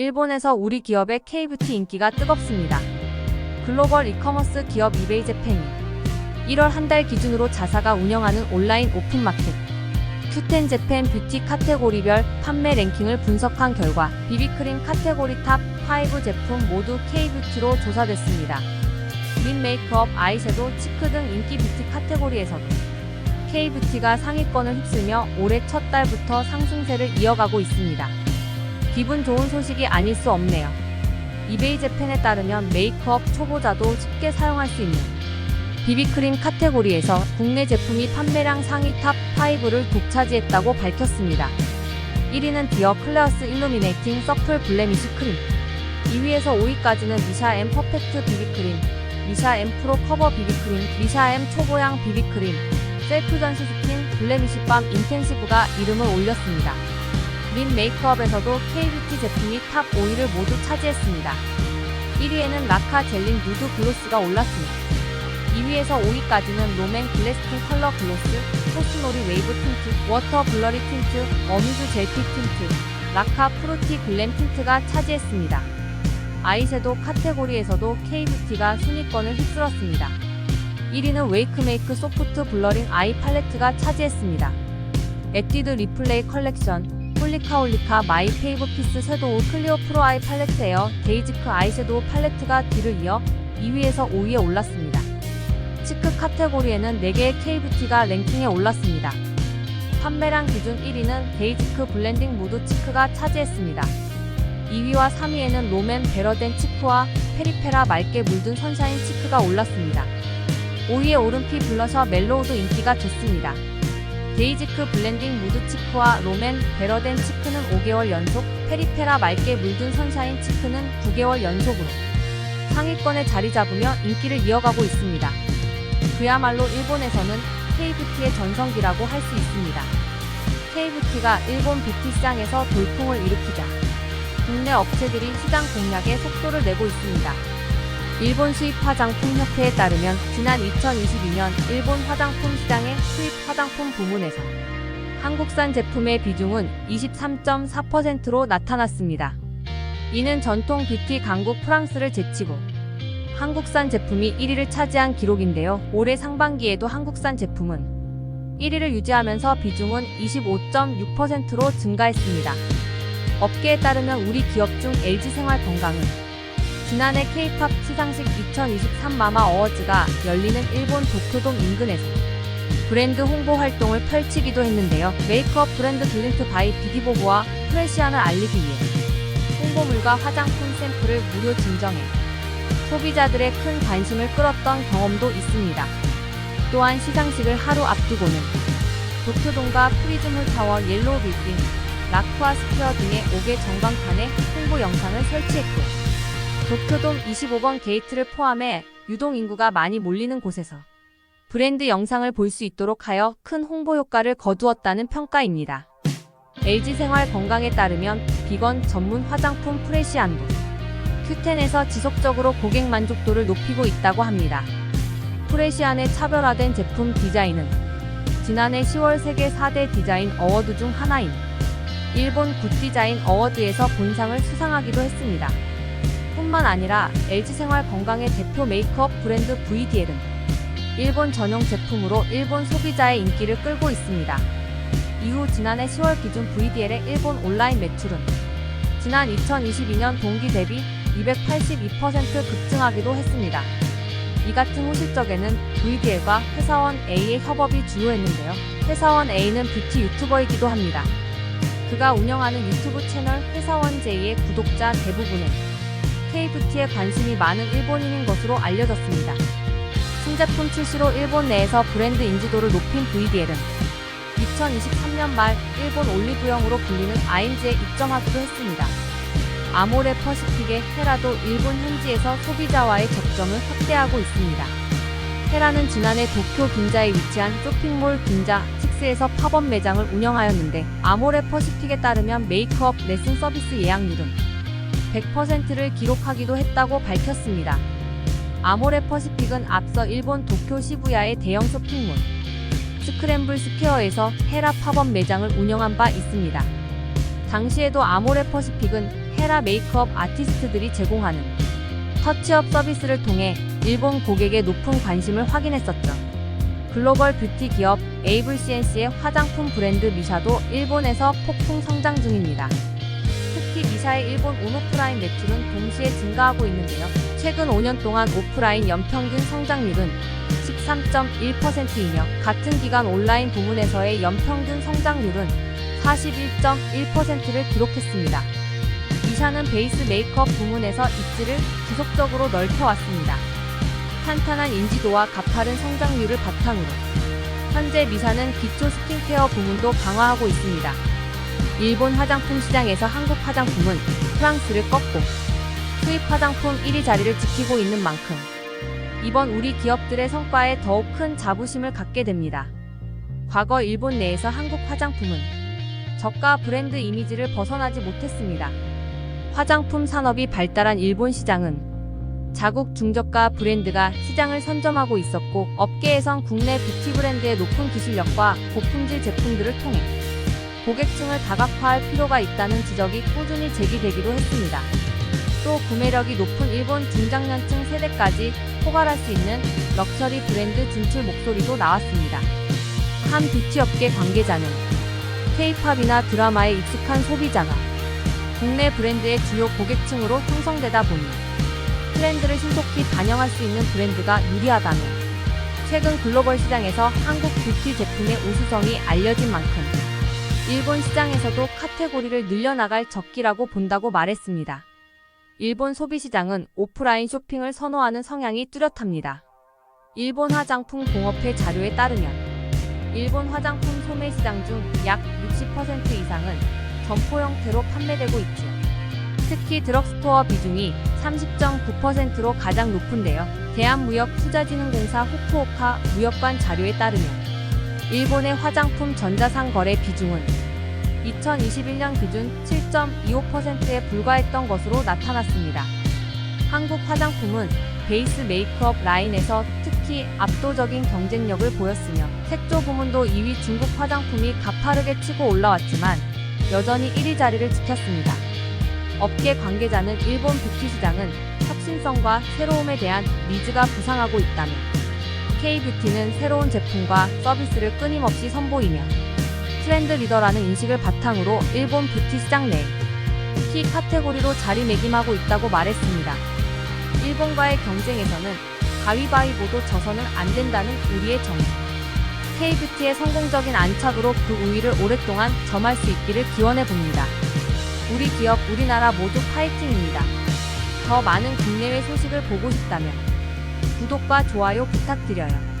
일본에서 우리 기업의 K뷰티 인기가 뜨겁습니다. 글로벌 이커머스 기업 이베이 재팬이 1월 한 달 기준으로 자사가 운영하는 온라인 오픈 마켓 큐텐 재팬 뷰티 카테고리별 판매 랭킹을 분석한 결과 비비크림 카테고리 탑5 제품 모두 K뷰티로 조사됐습니다. 립 메이크업, 아이섀도우, 치크 등 인기 뷰티 카테고리에서도 K뷰티가 상위권을 휩쓸며 올해 첫 달부터 상승세를 이어가고 있습니다. 기분 좋은 소식이 아닐 수 없네요. 이베이 재팬에 따르면 메이크업 초보자도 쉽게 사용할 수 있는 비비크림 카테고리에서 국내 제품이 판매량 상위 탑 5를 독차지했다고 밝혔습니다. 1위는 디어 클레어스 일루미네이팅 서플 블레미쉬 크림 2위에서 5위까지는 미샤 M 퍼펙트 비비크림 미샤 M 프로 커버 비비크림 미샤 M 초보양 비비크림 셀프 전시 스킨 블레미쉬 밤 인텐시브가 이름을 올렸습니다. 린 메이크업에서도 K뷰티 제품이 탑 5위를 모두 차지했습니다. 1위에는 라카 젤린 누드 글로스가 올랐습니다. 2위에서 5위까지는 롬앤 글래스틴 컬러 글로스, 코스놀이 웨이브 틴트, 워터 블러리 틴트, 어뮤즈 젤피 틴트, 라카 프루티 글램 틴트가 차지했습니다. 아이섀도우 카테고리에서도 K뷰티가 순위권을 휩쓸었습니다. 1위는 웨이크메이크 소프트 블러링 아이 팔레트가 차지했습니다. 에뛰드 리플레이 컬렉션, 홀리카 홀리카 마이 페이브 피스 섀도우 클리오 프로 아이 팔레트 에어 데이지크 아이섀도우 팔레트가 뒤를 이어 2위에서 5위에 올랐습니다. 치크 카테고리에는 4개의 K뷰티가 랭킹에 올랐습니다. 판매량 기준 1위는 데이지크 블렌딩 무드 치크가 차지했습니다. 2위와 3위에는 롬앤 베러덴 치크와 페리페라 맑게 물든 선샤인 치크가 올랐습니다. 5위에 오른피 블러셔 멜로우도 인기가 좋습니다. 데이지크 블렌딩 무드 치크와 롬앤 베러덴 치크는 5개월 연속, 페리페라 맑게 물든 선샤인 치크는 9개월 연속으로 상위권에 자리 잡으며 인기를 이어가고 있습니다. 그야말로 일본에서는 K뷰티의 전성기라고 할 수 있습니다. K뷰티가 일본 뷰티 시장에서 돌풍을 일으키자 국내 업체들이 시장 공략에 속도를 내고 있습니다. 일본 수입 화장품 협회에 따르면 지난 2022년 일본 화장품 시장의 수입 화장품 부문에서 한국산 제품의 비중은 23.4%로 나타났습니다. 이는 전통 뷰티 강국 프랑스를 제치고 한국산 제품이 1위를 차지한 기록인데요. 올해 상반기에도 한국산 제품은 1위를 유지하면서 비중은 25.6%로 증가했습니다. 업계에 따르면 우리 기업 중 LG생활건강은 지난해 K-팝 시상식 2023 마마 어워즈가 열리는 일본 도쿄돔 인근에서 브랜드 홍보 활동을 펼치기도 했는데요. 메이크업 브랜드 글린트 바이 비디보브와 프레시안을 알리기 위해 홍보물과 화장품 샘플을 무료 증정해 소비자들의 큰 관심을 끌었던 경험도 있습니다. 또한 시상식을 하루 앞두고는 도쿄돔과 프리즘홀 타워 옐로우 빌딩, 라쿠아 스퀘어 등의 5개 전광판에 홍보 영상을 설치했고 도쿄돔 25번 게이트를 포함해 유동 인구가 많이 몰리는 곳에서 브랜드 영상을 볼 수 있도록 하여 큰 홍보 효과를 거두었다는 평가입니다. LG생활 건강에 따르면 비건 전문 화장품 프레시안도 큐텐에서 지속적으로 고객 만족도를 높이고 있다고 합니다. 프레시안의 차별화된 제품 디자인은 지난해 10월 세계 4대 디자인 어워드 중 하나인 일본 굿디자인 어워드에서 본상을 수상하기도 했습니다. 뿐만 아니라 LG생활 건강의 대표 메이크업 브랜드 VDL은 일본 전용 제품으로 일본 소비자의 인기를 끌고 있습니다. 이후 지난해 10월 기준 VDL의 일본 온라인 매출은 지난 2022년 동기 대비 282% 급증하기도 했습니다. 이 같은 후 실적에는 VDL과 회사원 A의 협업이 주요했는데요. 회사원 A는 뷰티 유튜버이기도 합니다. 그가 운영하는 유튜브 채널 회사원 J의 구독자 대부분은 K뷰티에 관심이 많은 일본인인 것으로 알려졌습니다. 신제품 출시로 일본 내에서 브랜드 인지도를 높인 VDL은 2023년 말 일본 올리브영으로 불리는 아임즈에 입점하기도 했습니다. 아모레 퍼시픽의 헤라도 일본 현지에서 소비자와의 접점을 확대하고 있습니다. 헤라는 지난해 도쿄 긴자에 위치한 쇼핑몰 긴자 6에서 팝업 매장을 운영하였는데 아모레 퍼시픽에 따르면 메이크업 레슨 서비스 예약률은 100%를 기록하기도 했다고 밝혔습니다. 아모레 퍼시픽은 앞서 일본 도쿄 시부야의 대형 쇼핑몰 스크램블 스퀘어에서 헤라 팝업 매장을 운영한 바 있습니다. 당시에도 아모레 퍼시픽은 헤라 메이크업 아티스트들이 제공하는 터치업 서비스를 통해 일본 고객의 높은 관심을 확인했었죠. 글로벌 뷰티 기업 에이블 CNC의 화장품 브랜드 미샤도 일본에서 폭풍 성장 중입니다. 미샤의 일본 온 오프라인 매출은 동시에 증가하고 있는데요. 최근 5년 동안 오프라인 연평균 성장률은 13.1%이며 같은 기간 온라인 부문에서의 연평균 성장률은 41.1%를 기록했습니다. 미샤는 베이스 메이크업 부문에서 입지를 지속적으로 넓혀왔습니다. 탄탄한 인지도와 가파른 성장률을 바탕으로 현재 미사는 기초 스킨케어 부문도 강화하고 있습니다. 일본 화장품 시장에서 한국 화장품은 프랑스를 꺾고 수입 화장품 1위 자리를 지키고 있는 만큼 이번 우리 기업들의 성과에 더욱 큰 자부심을 갖게 됩니다. 과거 일본 내에서 한국 화장품은 저가 브랜드 이미지를 벗어나지 못했습니다. 화장품 산업이 발달한 일본 시장은 자국 중저가 브랜드가 시장을 선점하고 있었고 업계에선 국내 뷰티 브랜드의 높은 기술력과 고품질 제품들을 통해 고객층을 다각화할 필요가 있다는 지적이 꾸준히 제기되기도 했습니다. 또 구매력이 높은 일본 중장년층 세대까지 포괄할 수 있는 럭셔리 브랜드 진출 목소리도 나왔습니다. 한 뷰티업계 관계자는 K-팝이나 드라마에 익숙한 소비자가 국내 브랜드의 주요 고객층으로 형성되다 보니 트렌드를 신속히 반영할 수 있는 브랜드가 유리하다며 최근 글로벌 시장에서 한국 뷰티 제품의 우수성이 알려진 만큼 일본 시장에서도 카테고리를 늘려나갈 적기라고 본다고 말했습니다. 일본 소비시장은 오프라인 쇼핑을 선호하는 성향이 뚜렷합니다. 일본 화장품 공업회 자료에 따르면 일본 화장품 소매 시장 중 약 60% 이상은 점포 형태로 판매되고 있죠. 특히 드럭스토어 비중이 30.9%로 가장 높은데요. 대한무역투자진흥공사 후쿠오카 무역관 자료에 따르면 일본의 화장품 전자상 거래 비중은 2021년 기준 7.25%에 불과했던 것으로 나타났습니다. 한국 화장품은 베이스 메이크업 라인에서 특히 압도적인 경쟁력을 보였으며 색조 부문도 2위 중국 화장품이 가파르게 치고 올라왔지만 여전히 1위 자리를 지켰습니다. 업계 관계자는 일본 뷰티 시장은 혁신성과 새로움에 대한 니즈가 부상하고 있다며 K-뷰티는 새로운 제품과 서비스를 끊임없이 선보이며 트렌드 리더라는 인식을 바탕으로 일본 뷰티 시장 내 키 카테고리로 자리매김하고 있다고 말했습니다. 일본과의 경쟁에서는 가위바위보도 져서는 안 된다는 우리의 정의. K-뷰티의 성공적인 안착으로 그 우위를 오랫동안 점할 수 있기를 기원해 봅니다. 우리 기업, 우리나라 모두 파이팅입니다. 더 많은 국내외 소식을 보고 싶다면 구독과 좋아요 부탁드려요.